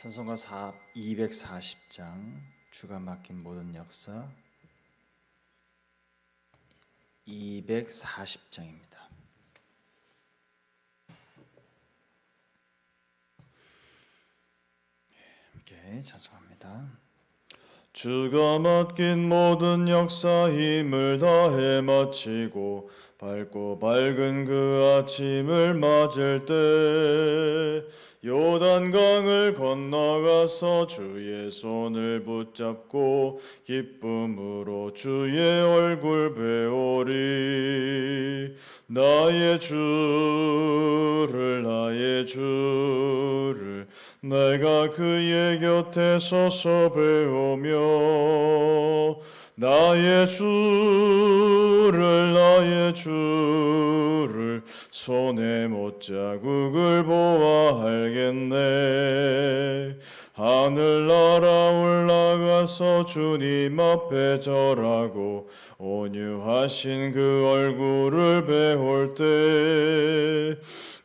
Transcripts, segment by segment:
찬송가 4, 240장 주가 맡긴 모든 역사 240장입니다. 함께 찬송합니다. 주가 맡긴 모든 역사 힘을 다해 마치고 밝고 밝은 그 아침을 맞을 때 요단강을 건너가서 주의 손을 붙잡고 기쁨으로 주의 얼굴 배우리. 나의 주를 나의 주를 내가 그의 곁에 서서 배우며 나의 주를 나의 주를 손에 못자국을 보아 알겠네. 하늘나라 올라가서 주님 앞에 절하고 온유하신 그 얼굴을 배울 때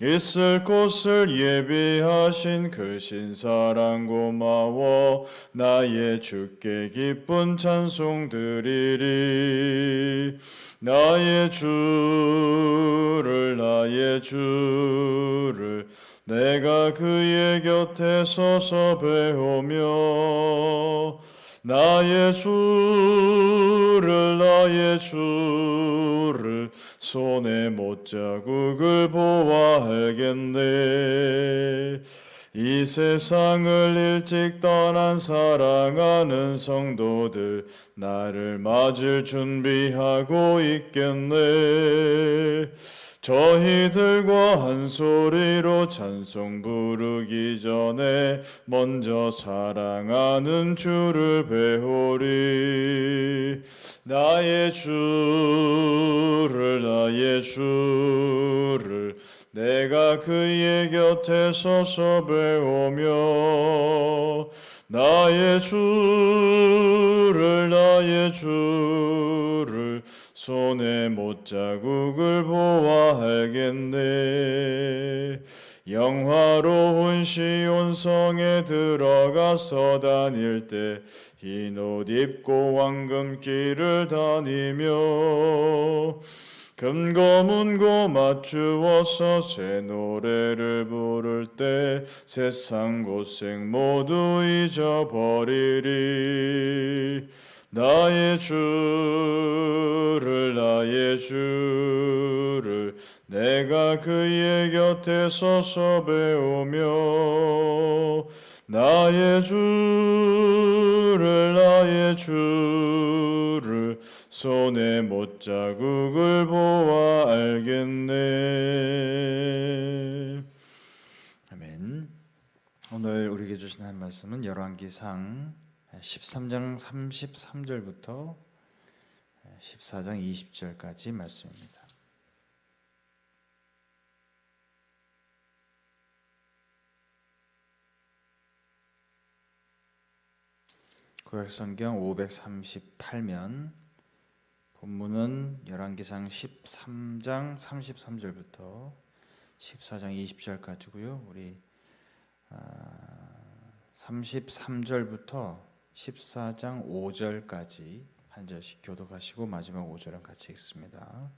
있을 곳을 예비하신 그 신사랑 고마워 나의 주께 기쁜 찬송 드리리. 나의 주를 나의 주를 내가 그의 곁에 서서 배우며 나의 주를 나의 주를 손에 못자국을 보아 알겠네. 이 세상을 일찍 떠난 사랑하는 성도들 나를 맞을 준비하고 있겠네 저희들과 한 소리로 찬송 부르기 전에 먼저 사랑하는 주를 배우리. 나의 주를 나의 주를 내가 그의 곁에 서서 배우며 나의 주를 나의 주를 손에 못자국을 보아 알겠네. 영화로운 시온성에 들어가서 다닐 때 흰 옷 입고 황금길을 다니며 금고문고 맞추어서 새 노래를 부를 때 세상 고생 모두 잊어버리리 나의 주를 나의 주를 내가 그의 곁에 서서 배우며 나의 주를 나의 주를 손에 못 자국을 보아 알겠네. 아멘. 오늘 우리에게 주신 한 말씀은 열왕기상 13장 33절부터 14장 20절까지 말씀입니다. 구약성경 538면 본문은 열왕기상 13장 33절부터 14장 20절까지고요. 우리 33절부터 14장 5절까지 한 절씩 교독하시고 마지막 5절은 같이 읽습니다.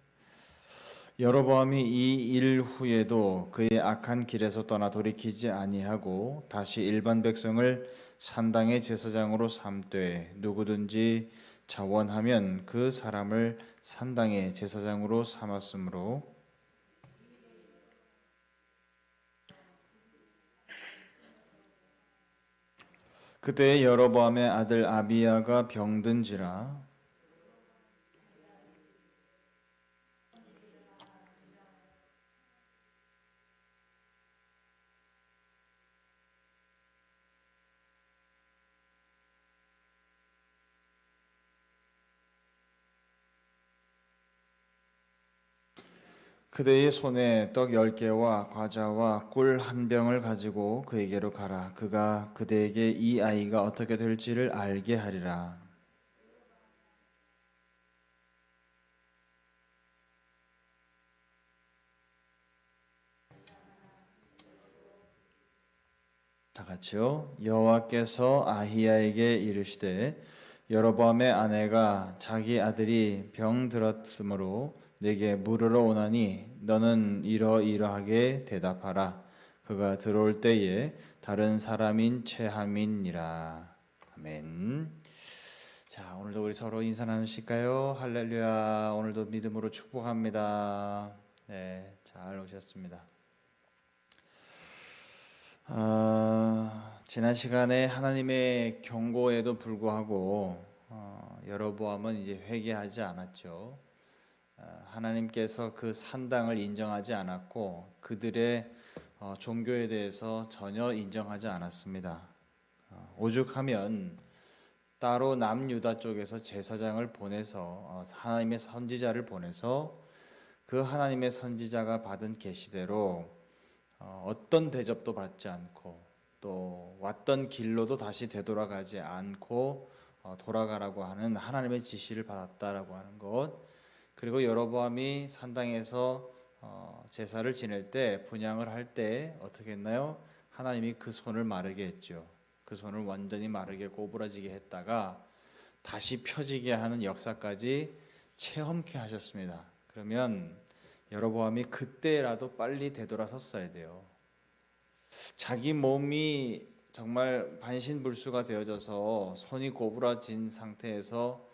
여로보암이 이 일 후에도 그의 악한 길에서 떠나 돌이키지 아니하고 다시 일반 백성을 산당의 제사장으로 삼되 누구든지 자원하면 그 사람을 산당의 제사장으로 삼았으므로 그때 여로보암의 아들 아비야가 병든지라 그대의 손에 떡 열 개와 과자와 꿀 한 병을 가지고 그에게로 가라. 그가 그대에게 이 아이가 어떻게 될지를 알게 하리라. 다 같이요. 여호와께서 아히야에게 이르시되 여로보암의 아내가 자기 아들이 병 들었으므로 내게 물으러 오나니 너는 이러이러하게 대답하라. 그가 들어올 때에 다른 사람인 체함이니라. 아멘. 자, 오늘도 우리 서로 인사 나누실까요? 할렐루야. 오늘도 믿음으로 축복합니다. 네, 잘 오셨습니다. 아, 지난 시간에 하나님의 경고에도 불구하고 어, 여로보암은 이제 회개하지 않았죠. 어, 하나님께서 그 산당을 인정하지 않았고 그들의 어, 종교에 대해서 전혀 인정하지 않았습니다. 어, 오죽하면 따로 남유다 쪽에서 제사장을 보내서 어, 하나님의 선지자를 보내서 그 하나님의 선지자가 받은 계시대로 어, 어떤 대접도 받지 않고 또 왔던 길로도 다시 되돌아가지 않고 어, 돌아가라고 하는 하나님의 지시를 받았다라고 하는 것 그리고 여로보암이 산당에서 어, 제사를 지낼 때 분양을 할 때 어떻게 했나요? 하나님이 그 손을 마르게 했죠. 그 손을 완전히 마르게 꼬부라지게 했다가 다시 펴지게 하는 역사까지 체험케 하셨습니다. 그러면 여로보암이 그때라도 빨리 되돌아섰어야 돼요. 자기 몸이 정말 반신불수가 되어져서 손이 고부라진 상태에서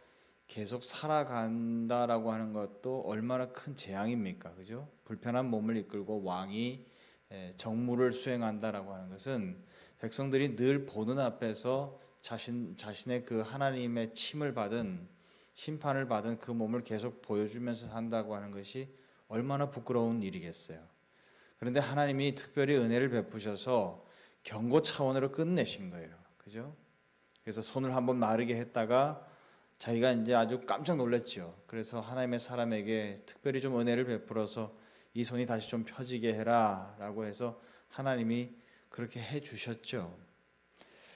계속 살아간다라고 하는 것도 얼마나 큰 재앙입니까, 그죠? 불편한 몸을 이끌고 왕이 예, 정무를 수행한다라고 하는 것은 백성들이 늘 보는 앞에서 자신 자신의 그 하나님의 침을 받은 심판을 받은 그 몸을 계속 보여주면서 산다고 하는 것이 얼마나 부끄러운 일이겠어요. 그런데 하나님이 특별히 은혜를 베푸셔서 경고 차원으로 끝내신 거예요. 그죠? 그래서 손을 한번 마르게 했다가 자기가 이제 아주 깜짝 놀랐죠. 그래서 하나님의 사람에게 특별히 좀 은혜를 베풀어서 이 손이 다시 좀 펴지게 해라라고 해서 하나님이 그렇게 해 주셨죠.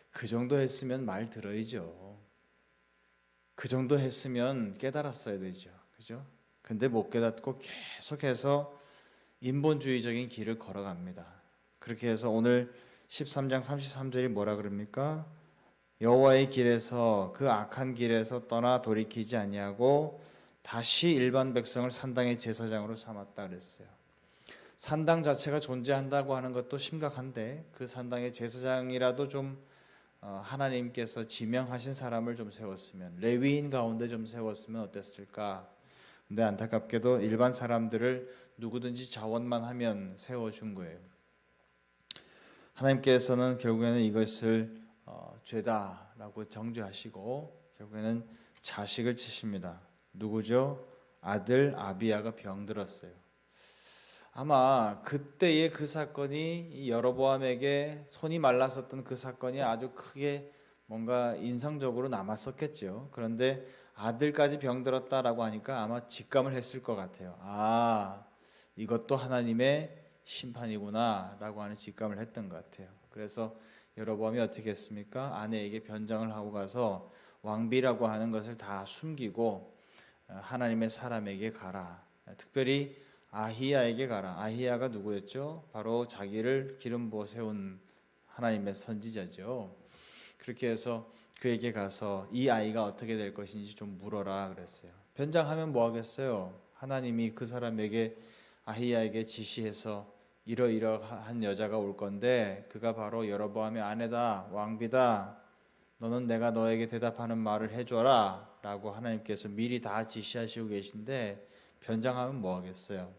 그 정도 했으면 말 들어야죠. 그 정도 했으면 깨달았어야 되죠. 그죠? 근데 못 깨닫고 계속해서 인본주의적인 길을 걸어갑니다. 그렇게 해서 오늘 13장 33절이 뭐라 그럽니까? 여호와의 길에서 그 악한 길에서 떠나 돌이키지 아니하고 다시 일반 백성을 산당의 제사장으로 삼았다 그랬어요. 산당 자체가 존재한다고 하는 것도 심각한데 그 산당의 제사장이라도 좀 어, 하나님께서 지명하신 사람을 좀 세웠으면 레위인 가운데 좀 세웠으면 어땠을까? 근데 안타깝게도 일반 사람들을 누구든지 자원만 하면 세워준 거예요. 하나님께서는 결국에는 이것을 어, 죄다라고 정죄하시고 결국에는 자식을 치십니다. 누구죠? 아들 아비야가 병들었어요. 아마 그때의 그 사건이 여로보암에게 손이 말랐었던 그 사건이 아주 크게 뭔가 인상적으로 남았었겠죠. 그런데 아들까지 병들었다라고 하니까 아마 직감을 했을 것 같아요. 아, 이것도 하나님의 심판이구나라고 하는 직감을 했던 것 같아요. 그래서 여로보암이 어떻게 했습니까? 아내에게 변장을 하고 가서 왕비라고 하는 것을 다 숨기고 어, 하나님의 사람에게 가라. 특별히 아히야에게 가라. 아히야가 누구였죠? 바로 자기를 기름 부어 세운 하나님의 선지자죠. 그렇게 해서 그에게 가서 이 아이가 어떻게 될 것인지 좀 물어라 그랬어요. 변장하면 뭐 하겠어요? 하나님이 그 사람에게 아히야에게 지시해서 이러이러한 여자가 올 건데 그가 바로 여로보암의 아내다 왕비다 너는 내가 너에게 대답하는 말을 해줘라 라고 하나님께서 미리 다 지시하시고 계신데 변장하면 뭐 하겠어요?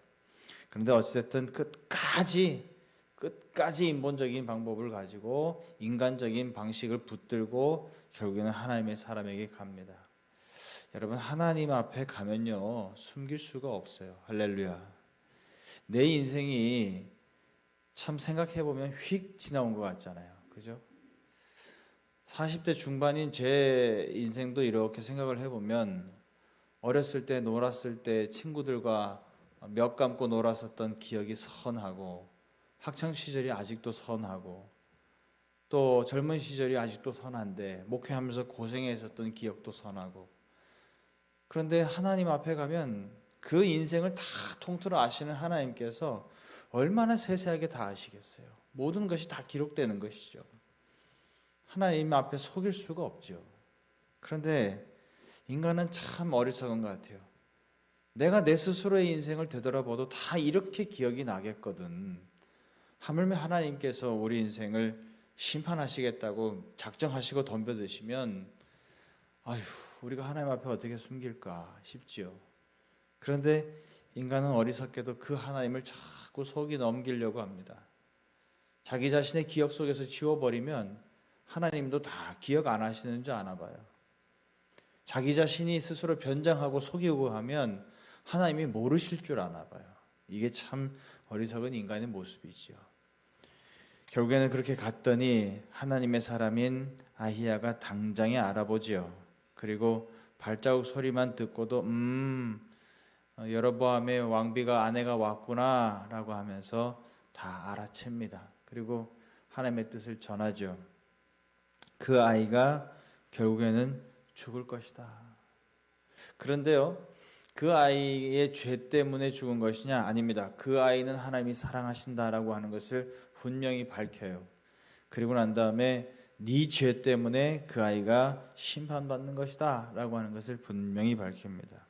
그런데 어찌됐든 끝까지 끝까지 인본적인 방법을 가지고 인간적인 방식을 붙들고 결국에는 하나님의 사람에게 갑니다. 여러분 하나님 앞에 가면요 숨길 수가 없어요. 할렐루야. 내 인생이 참 생각해 보면 휙 지나온 것 같잖아요. 그죠? 40대 중반인 제 인생도 이렇게 생각을 해보면 어렸을 때 놀았을 때 친구들과 몇 감고 놀았었던 기억이 선하고 학창 시절이 아직도 선하고 또 젊은 시절이 아직도 선한데 목회하면서 고생했었던 기억도 선하고 그런데 하나님 앞에 가면 그 인생을 다 통틀어 아시는 하나님께서 얼마나 세세하게 다 아시겠어요. 모든 것이 다 기록되는 것이죠. 하나님 앞에 속일 수가 없죠. 그런데 인간은 참 어리석은 것 같아요. 내가 내 스스로의 인생을 되돌아봐도 다 이렇게 기억이 나겠거든. 하물며 하나님께서 우리 인생을 심판하시겠다고 작정하시고 덤벼드시면 아휴 우리가 하나님 앞에 어떻게 숨길까 싶지요. 그런데 인간은 어리석게도 그 하나님을 자꾸 속이 넘기려고 합니다. 자기 자신의 기억 속에서 지워버리면 하나님도 다 기억 안 하시는 줄 아나 봐요. 자기 자신이 스스로 변장하고 속이고 하면 하나님이 모르실 줄 아나 봐요. 이게 참 어리석은 인간의 모습이지요. 결국에는 그렇게 갔더니 하나님의 사람인 아히야가 당장에 알아보지요. 그리고 발자국 소리만 듣고도 음 어, 여로보암의 왕비가 아내가 왔구나라고 하면서 다 알아챕니다. 그리고 하나님의 뜻을 전하죠. 그 아이가 결국에는 죽을 것이다. 그런데요, 그 아이의 죄 때문에 죽은 것이냐? 아닙니다. 그 아이는 하나님이 사랑하신다라고 하는 것을 분명히 밝혀요. 그리고 난 다음에 네 죄 때문에 그 아이가 심판받는 것이다라고 하는 것을 분명히 밝힙니다.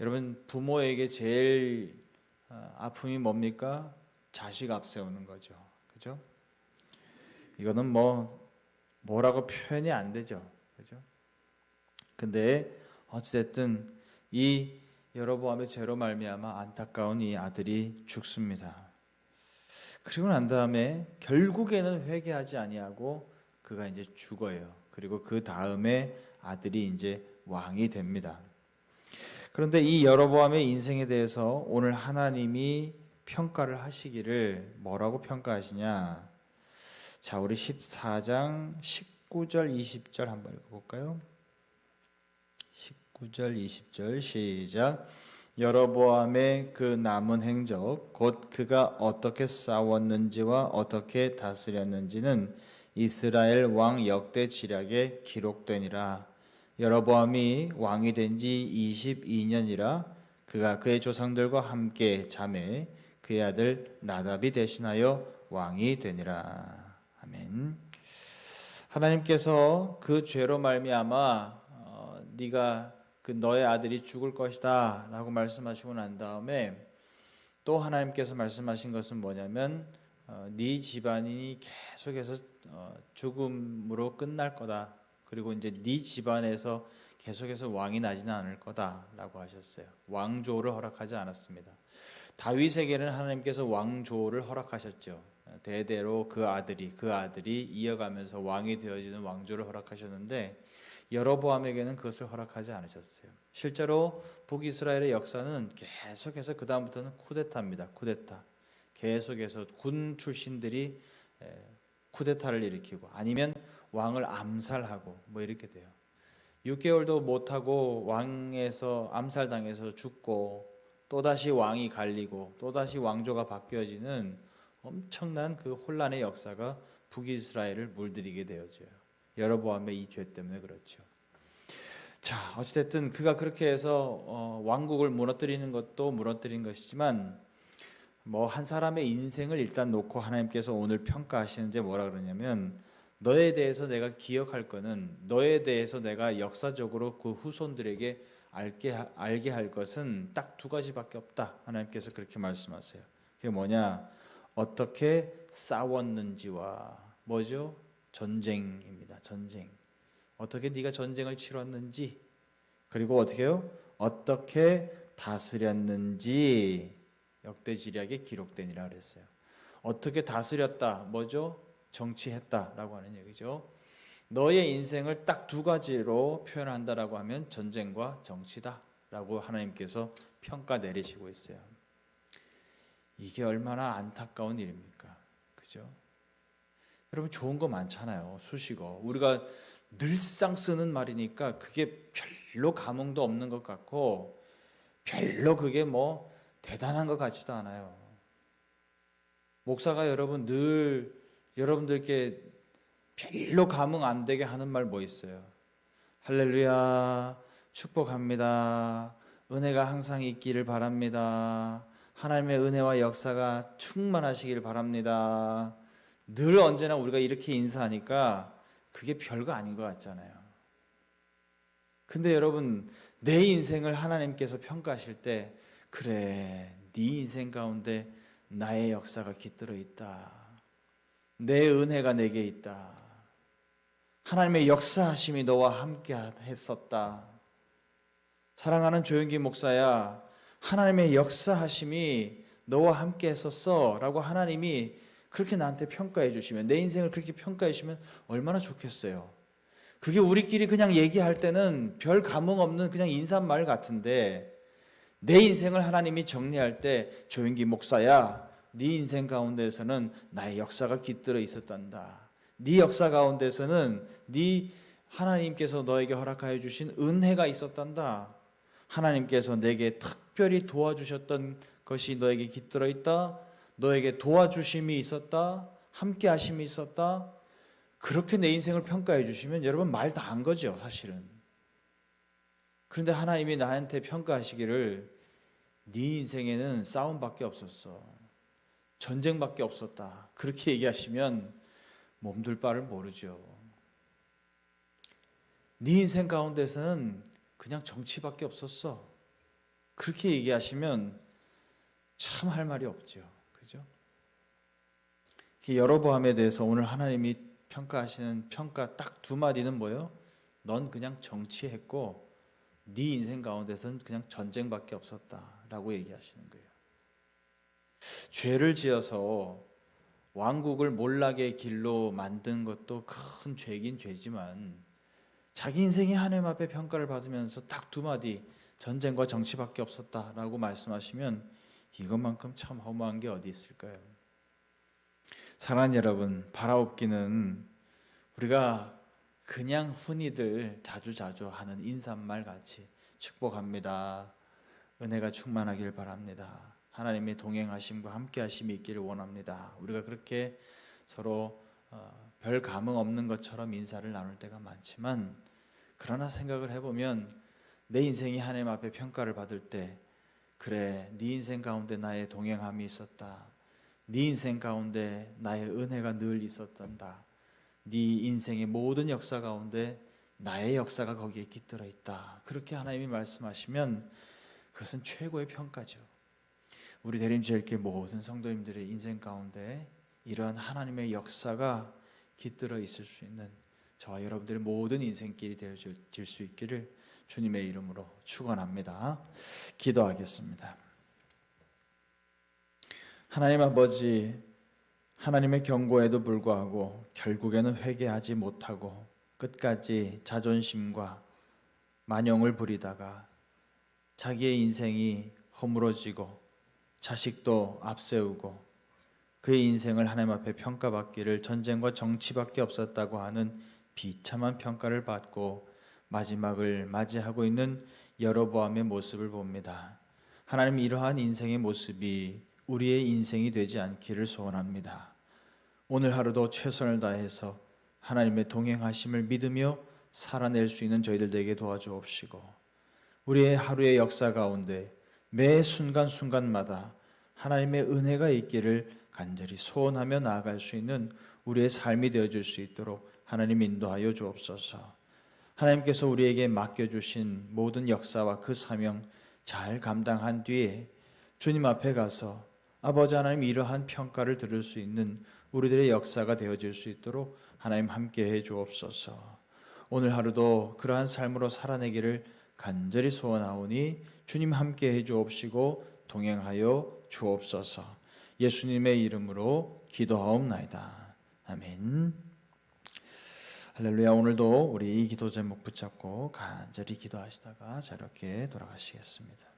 여러분 부모에게 제일 어, 아픔이 뭡니까? 자식 앞세우는 거죠. 그죠? 이거는 뭐 뭐라고 표현이 안 되죠. 그죠? 근데 어찌됐든 이 여로보암의 죄로 말미암아 안타까운 이 아들이 죽습니다. 그리고 난 다음에 결국에는 회개하지 아니하고 그가 이제 죽어요. 그리고 그 다음에 아들이 이제 왕이 됩니다. 그런데 이 여로보암의 인생에 대해서 오늘 하나님이 평가를 하시기를 뭐라고 평가하시냐? 자, 우리 14장 19절 20절 한번 읽어 볼까요? 19절 20절 시작 여로보암의 그 남은 행적 곧 그가 어떻게 싸웠는지와 어떻게 다스렸는지는 이스라엘 왕 역대 지략에 기록되니라 여로보암이 왕이 된 지 22년이라 그가 그의 조상들과 함께 잠에 그의 아들 나답이 대신하여 왕이 되니라 아멘. 하나님께서 그 죄로 말미암아 어, 네가 그 너의 아들이 죽을 것이다라고 말씀하시고 난 다음에 또 하나님께서 말씀하신 것은 뭐냐면 어, 네 집안이 계속해서 어, 죽음으로 끝날 거다. 그리고 이제 네 집안에서 계속해서 왕이 나지는 않을 거다라고 하셨어요. 왕조를 허락하지 않았습니다. 다윗에게는 하나님께서 왕조를 허락하셨죠. 대대로 그 아들이 그 아들이 이어가면서 왕이 되어지는 왕조를 허락하셨는데 여로보암에게는 그것을 허락하지 않으셨어요. 실제로 북이스라엘의 역사는 계속해서 그 다음부터는 쿠데타입니다. 쿠데타. 계속해서 군 출신들이 쿠데타를 일으키고 아니면 왕을 암살하고 뭐 이렇게 돼요. 6개월도 못하고 왕에서 암살당해서 죽고 또다시 왕이 갈리고 또다시 왕조가 바뀌어지는 엄청난 그 혼란의 역사가 북이스라엘을 물들이게 되어져요. 여로보암의 이 죄 때문에 그렇죠. 자, 어찌됐든 그가 그렇게 해서 어, 왕국을 무너뜨리는 것도 무너뜨린 것이지만 뭐 한 사람의 인생을 일단 놓고 하나님께서 오늘 평가하시는데 뭐라 그러냐면 너에 대해서 내가 기억할 거는 너에 대해서 내가 역사적으로 그 후손들에게 알게 알게 할 것은 딱 두 가지밖에 없다. 하나님께서 그렇게 말씀하세요. 그게 뭐냐? 어떻게 싸웠는지와 뭐죠? 전쟁입니다. 전쟁. 어떻게 네가 전쟁을 치렀는지 그리고 어떻게요? 어떻게 다스렸는지 역대지략에 기록되니라 그랬어요. 어떻게 다스렸다. 뭐죠? 정치했다라고 하는 얘기죠. 너의 인생을 딱 두 가지로 표현한다라고 하면 전쟁과 정치다라고 하나님께서 평가 내리시고 있어요. 이게 얼마나 안타까운 일입니까? 그죠? 여러분 좋은 거 많잖아요. 수식어. 우리가 늘상 쓰는 말이니까 그게 별로 감흥도 없는 것 같고 별로 그게 뭐 대단한 것 같지도 않아요. 목사가 여러분 늘 여러분들께 별로 감흥 안 되게 하는 말 뭐 있어요? 할렐루야, 축복합니다. 은혜가 항상 있기를 바랍니다. 하나님의 은혜와 역사가 충만하시길 바랍니다. 늘 언제나 우리가 이렇게 인사하니까 그게 별거 아닌 것 같잖아요. 근데 여러분 내 인생을 하나님께서 평가하실 때 그래 네 인생 가운데 나의 역사가 깃들어 있다. 내 은혜가 내게 있다. 하나님의 역사하심이 너와 함께 했었다. 사랑하는 조영기 목사야, 하나님의 역사하심이 너와 함께 했었어. 라고 하나님이 그렇게 나한테 평가해 주시면, 내 인생을 그렇게 평가해 주시면 얼마나 좋겠어요. 그게 우리끼리 그냥 얘기할 때는 별 감흥 없는 그냥 인사말 같은데, 내 인생을 하나님이 정리할 때, 조영기 목사야, 네 인생 가운데에서는 나의 역사가 깃들어 있었단다. 네 역사 가운데서는 네 하나님께서 너에게 허락하여 주신 은혜가 있었단다. 하나님께서 내게 특별히 도와주셨던 것이 너에게 깃들어 있다. 너에게 도와주심이 있었다. 함께 하심이 있었다. 그렇게 내 인생을 평가해 주시면 여러분 말 다 한 거죠, 사실은. 그런데 하나님이 나한테 평가하시기를 네 인생에는 싸움밖에 없었어. 전쟁밖에 없었다. 그렇게 얘기하시면 몸둘 바를 모르죠. 네 인생 가운데서는 그냥 정치밖에 없었어. 그렇게 얘기하시면 참 할 말이 없죠. 그죠? 여로보암에 대해서 오늘 하나님이 평가하시는 평가 딱 두 마디는 뭐예요? 넌 그냥 정치했고 네 인생 가운데서는 그냥 전쟁밖에 없었다라고 얘기하시는 거예요. 죄를 지어서 왕국을 몰락의 길로 만든 것도 큰 죄긴 죄지만 자기 인생이 하나님 앞에 평가를 받으면서 딱 두 마디 전쟁과 정치밖에 없었다라고 말씀하시면 이것만큼 참 허무한 게 어디 있을까요? 사랑하는 여러분, 바라옵기는 우리가 그냥 흔히들 자주자주 하는 인사말 같이 축복합니다. 은혜가 충만하길 바랍니다. 하나님의 동행하심과 함께 하심이 있기를 원합니다. 우리가 그렇게 서로 어, 별 감흥 없는 것처럼 인사를 나눌 때가 많지만 그러나 생각을 해보면 내 인생이 하나님 앞에 평가를 받을 때 그래 네 인생 가운데 나의 동행함이 있었다. 네 인생 가운데 나의 은혜가 늘 있었단다. 네 인생의 모든 역사 가운데 나의 역사가 거기에 깃들어 있다. 그렇게 하나님이 말씀하시면 그것은 최고의 평가죠. 우리 대림제일교 모든 성도님들의 인생 가운데 이러한 하나님의 역사가 깃들어 있을 수 있는 저와 여러분들의 모든 인생길이 되어질 수 있기를 주님의 이름으로 축원합니다. 기도하겠습니다. 하나님 아버지 하나님의 경고에도 불구하고 결국에는 회개하지 못하고 끝까지 자존심과 만영을 부리다가 자기의 인생이 허물어지고 자식도 앞세우고 그의 인생을 하나님 앞에 평가받기를 전쟁과 정치밖에 없었다고 하는 비참한 평가를 받고 마지막을 맞이하고 있는 여러보암의 모습을 봅니다. 하나님 이러한 인생의 모습이 우리의 인생이 되지 않기를 소원합니다. 오늘 하루도 최선을 다해서 하나님의 동행하심을 믿으며 살아낼 수 있는 저희들 에게 도와주옵시고 우리의 하루의 역사 가운데 매 순간순간마다 하나님의 은혜가 있기를 간절히 소원하며 나아갈 수 있는 우리의 삶이 되어줄 수 있도록 하나님 인도하여 주옵소서. 하나님께서 우리에게 맡겨주신 모든 역사와 그 사명 잘 감당한 뒤에 주님 앞에 가서 아버지 하나님 이러한 평가를 들을 수 있는 우리들의 역사가 되어질 수 있도록 하나님 함께 해 주옵소서. 오늘 하루도 그러한 삶으로 살아내기를 간절히 소원하오니 주님 함께 해 주옵시고 동행하여 주옵소서. 예수님의 이름으로 기도하옵나이다. 아멘. 할렐루야. 오늘도 우리 이 기도 제목 붙잡고 간절히 기도하시다가 저렇게 돌아가시겠습니다.